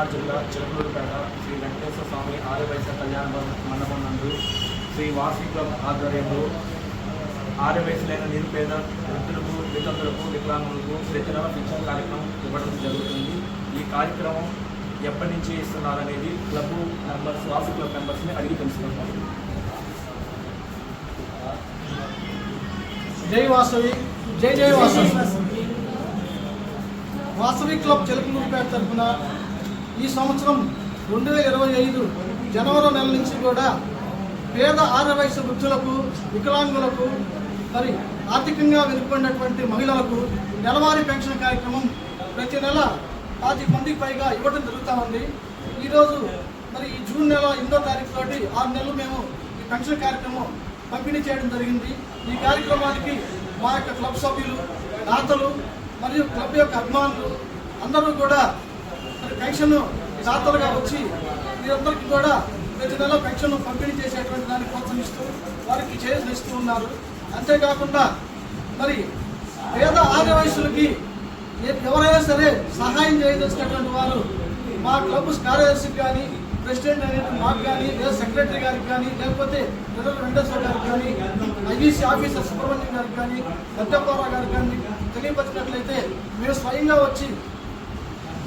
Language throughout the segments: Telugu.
పల్నాడు జిల్లా చిలకలూరుపేట శ్రీ వెంకటేశ్వర స్వామి ఆర్యవైశ్య కళ్యాణ మండపం నందు శ్రీ వాసవి క్లబ్ ఆధ్వర్యంలో ఆర్యవయసులైన నిరుపేద వృద్ధులకు వితంతులకు వికలాంగులకు ప్రతి నెల శిక్షణ కార్యక్రమం ఇవ్వడం జరుగుతుంది. ఈ కార్యక్రమం ఎప్పటి నుంచి ఇస్తున్నారనేది క్లబ్ మెంబర్స్ వాసవి క్లబ్ మెంబర్స్ని అడిగి తెలుసుకుంటాం జై వాసవి జై జై వాసవి. వాసవి. క్లబ్ చిలకలూరుపేట తరఫున ఈ సంవత్సరం రెండు వేల ఇరవై ఐదు జనవరి నెల నుంచి కూడా పేద ఆరు వయసు వృద్ధులకు వికలాంగులకు మరి ఆర్థికంగా వెనుకబడినటువంటి మహిళలకు నెలవారీ పెన్షన్ కార్యక్రమం ప్రతి నెల పాతి మందికి పైగా ఇవ్వడం జరుగుతూ ఉంది. ఈరోజు మరి ఈ జూన్ నెల ఎనిమిదో తారీఖు తోటి ఆరు నెలలు మేము ఈ పెన్షన్ కార్యక్రమం పంపిణీ చేయడం జరిగింది. ఈ కార్యక్రమానికి మా యొక్క క్లబ్ సభ్యులు దాతలు మరియు క్లబ్ యొక్క అభిమానులు అందరూ కూడా పెన్షన్ దాతలుగా వచ్చి వీరందరికీ కూడా ప్రతి నెల పెన్షన్ పంపిణీ చేసేటువంటి దాన్ని ప్రోత్సహిస్తూ వారికి చేస్తూ ఉన్నారు. అంతేకాకుండా మరి పేద ఆర్య వయసులకి ఎవరైనా సరే సహాయం చేయదలిచినటువంటి వారు మా క్లబ్ కార్యదర్శికి కానీ ప్రెసిడెంట్ అనేది మాకు కానీ లేదా సెక్రటరీ గారికి కానీ లేకపోతే ప్రజల వెంకటేశ్వర గారికి కానీ ఐబీసీ ఆఫీసర్ సుబ్రహ్మణ్యం గారికి కానీ పెద్దప్పారావు గారికి కానీ తెలియపరిచినట్లయితే మేము స్వయంగా వచ్చి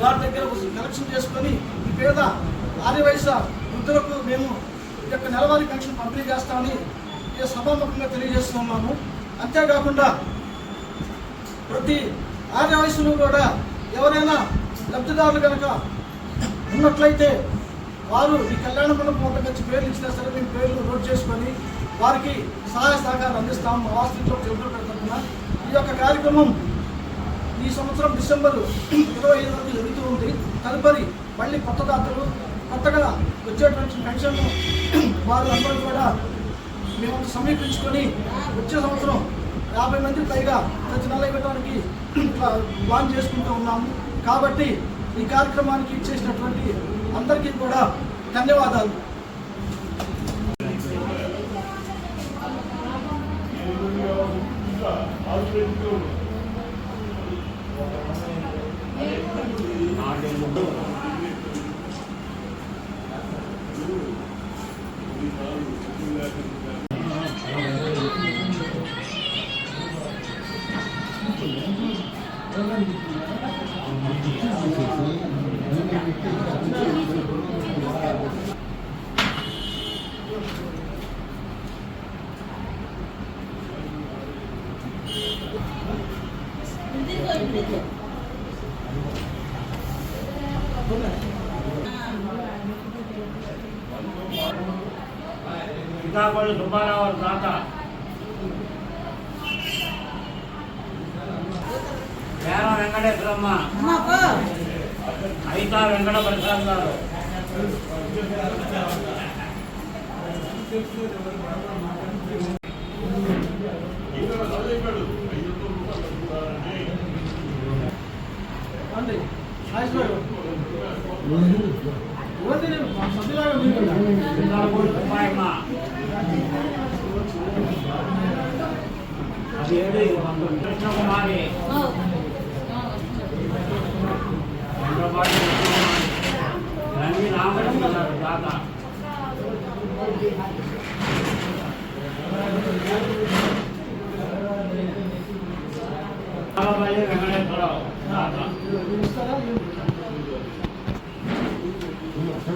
వారి దగ్గర కలెక్షన్ చేసుకొని పేద పేద ఆర్యవయస వృద్ధులకు మేము ఈ యొక్క నెలవారీ కనెక్షన్ పంపిణీ చేస్తామని ఈ సభాముఖంగా తెలియజేస్తున్నాము అంతేకాకుండా ప్రతి ఆర్య వయసులో కూడా ఎవరైనా లబ్ధిదారులు కనుక ఉన్నట్లయితే వారు ఈ కళ్యాణ మండపం వద్దకు వచ్చి పేర్లు ఇచ్చినా సరే మేము పేర్లు నోట్ చేసుకొని వారికి సహాయ సహకారం అందిస్తాము. మా వాస్తవంలో చెబుతూ పెడుతున్నా ఈ యొక్క కార్యక్రమం ఈ సంవత్సరం డిసెంబర్ ఇరవై ఐదు వరకు జరుగుతూ ఉంది. తదుపరి మళ్ళీ కొత్త దాతలు కొత్తగా వచ్చేటువంటి పెన్షన్ వారు అందరూ కూడా మేము సమీపించుకొని వచ్చే సంవత్సరం యాభై మంది పైగా ప్రతి నెల ఇవ్వడానికి ప్లాన్ చేసుకుంటూ ఉన్నాము. కాబట్టి ఈ కార్యక్రమానికి ఇచ్చేసినటువంటి అందరికీ కూడా ధన్యవాదాలు. సీతాపల్లి సుబ్బారావు వారి తాత. వేర వెంకటేశ్వరమ్మ. అయితా వెంకట ప్రసాద్ గారు. అండి నాగేష్ గారు. ఇవ్వండి నేను మా సభ్యులాగా మీరు కూడా. సింగాపూర్ సుబ్బాయమ్మ అది ఏది కృష్ణకుమారి హైదరాబాద్ రంగి రామకృష్ణ గారు తాత బాబాయి వెంకటేశ్వరరావు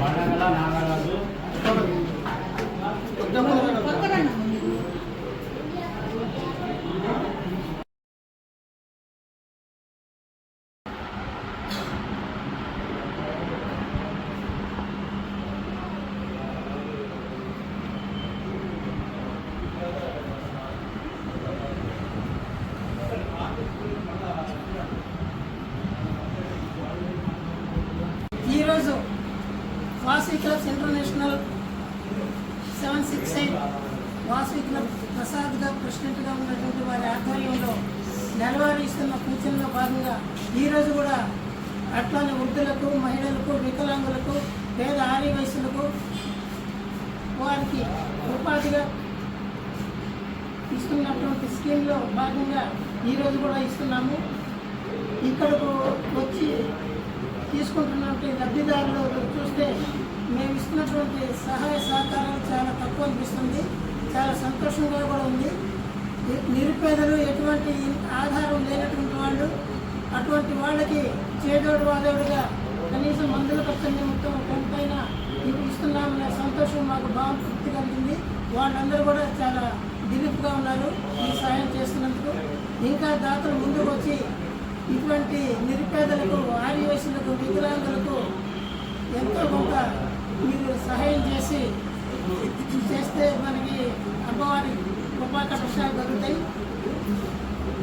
పండగల నాగరాజు పెద్దమ్మ గారు. ఈరోజు Vasavi clubs international seven Vasavi club ప్రసాద్గా ప్రెసిడెంట్గా ఉన్నటువంటి వారి ఆధ్వర్యంలో నెలవారీ ఇస్తున్న సూచనలో భాగంగా ఈరోజు కూడా అట్లానే వృద్ధులకు మహిళలకు వికలాంగులకు పేద ఆర్య వయసులకు వారికి ఉపాధిగా ఇస్తున్నటువంటి స్కీమ్లో భాగంగా ఈరోజు కూడా ఇస్తున్నాము. ఇక్కడకు వచ్చి తీసుకుంటున్నటువంటి లబ్ధిదారులు చూస్తే మేము ఇస్తున్నటువంటి సహాయ సహకారం చాలా తక్కువ అనిపిస్తుంది. చాలా సంతోషంగా కూడా ఉంది. నిరుపేదలు ఎటువంటి ఆధారం లేనటువంటి వాళ్ళు అటువంటి వాళ్ళకి చేదోడు వాదోడుగా కనీసం మందుల ఖర్చు నిమిత్తం కొంతైనా ఇప్పుడు ఇస్తున్నామనే సంతోషం మాకు బాగా తృప్తి కలిగింది వాళ్ళందరూ కూడా చాలా దిలీప్గా ఉన్నారు ఈ సహాయం చేస్తున్నందుకు. ఇంకా దాతలు ముందుకు వచ్చి ఇటువంటి నిరుపేదలకు ఆదివాసులకు వికలాంగులకు ఎంతో కొంత మీరు సహాయం చేసి చేస్తే మనకి అమ్మవారి కృపాకటాలు కలుగుతాయి.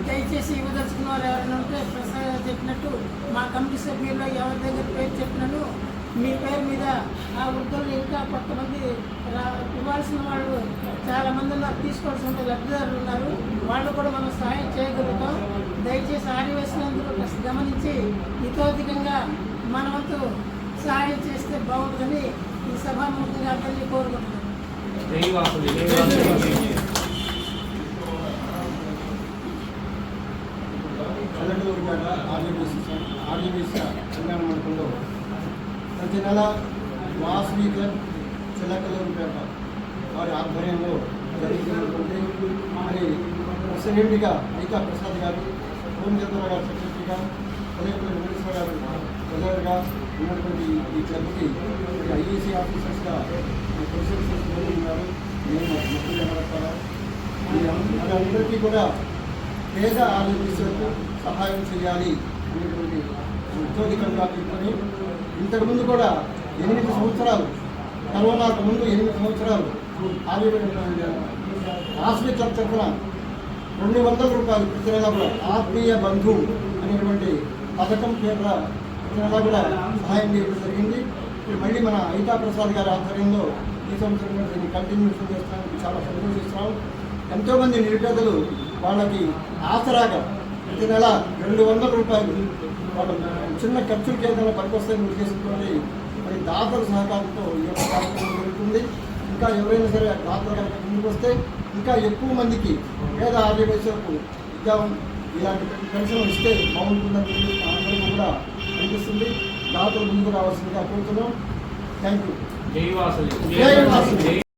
దయచేసి ఇవ్వదలుచుకున్న వారు ఎవరైనా ఉంటే ప్రసాద్ చెప్పినట్టు మా కమిటీ సభ్యుల్లో ఎవరి దగ్గర పేరు చెప్పినాను మీ పేరు మీద ఆ వృద్ధులు ఇంకా కొంతమంది రా- ఇవ్వాల్సిన వాళ్ళు చాలామంది ఉన్నారు. తీసుకోవాల్సిన లబ్ధిదారులు ఉన్నారు. వాళ్ళు కూడా మనం సహాయం చేయగలుగుతాం. దయచేసి ఆదివేసినందుకు కాస్త గమనించి ఇతోధికంగా మన వంతు సహాయం చేస్తే బాగుంటుందని ఈ సభాముఖంగా అందరినీ కోరుకుంటున్నాను జై కళ్యాణ మండపంలో ప్రతి నెల వాసవి క్లబ్ చిల్లకలూరుపేట వారి ఆధ్వర్యంలో జరుగుతున్నటువంటి మరి ప్రెసిడెంట్గా ఐకా ప్రసాద్ గారు భూమచంద్ర గారు సెక్రటరీగా ఉదయపల్లి వెంకటేశ్వర గారు ట్రెజరర్గా ఉన్నటువంటి ఈ క్లబ్కి మరి ఐఏసీ ఆఫీసర్స్గా ప్రెసిడెంట్ ఉన్నారు. నేను ముఖ్య జనరల్ వీరందరికీ కూడా పేద ఆరోగ్యశ్రకు సహాయం చేయాలి అనేటువంటి ఉద్యోగికంగా పెట్టుకొని ఇంతకుముందు కూడా ఎనిమిది సంవత్సరాలు కరోనాకు ముందు ఎనిమిది సంవత్సరాలు హాస్పిటల్ తరఫున రెండు వందల రూపాయలు ప్రతి నెల ఆత్మీయ బంధు అనేటువంటి పథకం కేంద్ర ప్రతి నెల కూడా సహాయం చేయడం జరిగింది. ఇప్పుడు మళ్ళీ మన ఐతా ప్రసాద్ గారి ఆధ్వర్యంలో ఈ సంవత్సరం కూడా దీన్ని కంటిన్యూషన్ చేస్తానికి చాలా సంతోషిస్తున్నాం ఎంతోమంది నిరుపేదలు వాళ్ళకి ఆసరాగా ప్రతి నెల రెండు వందల రూపాయలు వాళ్ళ చిన్న ఖర్చుల కేంద్రంలో పనికొస్తాయని ఉద్దేశంతో మరి దాతల సహకారంతో ఈ యొక్క కార్యక్రమం జరుగుతుంది. ఇంకా ఎవరైనా సరే దాతలు కనుక ముందుకు వస్తే ఇంకా ఎక్కువ మందికి పేద ఆర్యవైశ్యులకు విద్యా ఇలాంటి పెన్షన్ ఇస్తే బాగుంటుందని అందరికీ కూడా అనిపిస్తుంది. దాతలు ముందుకు రావాల్సిందిగా కోరుతున్నాం. థ్యాంక్ యూ జై వాసుదేవ్ జై. జై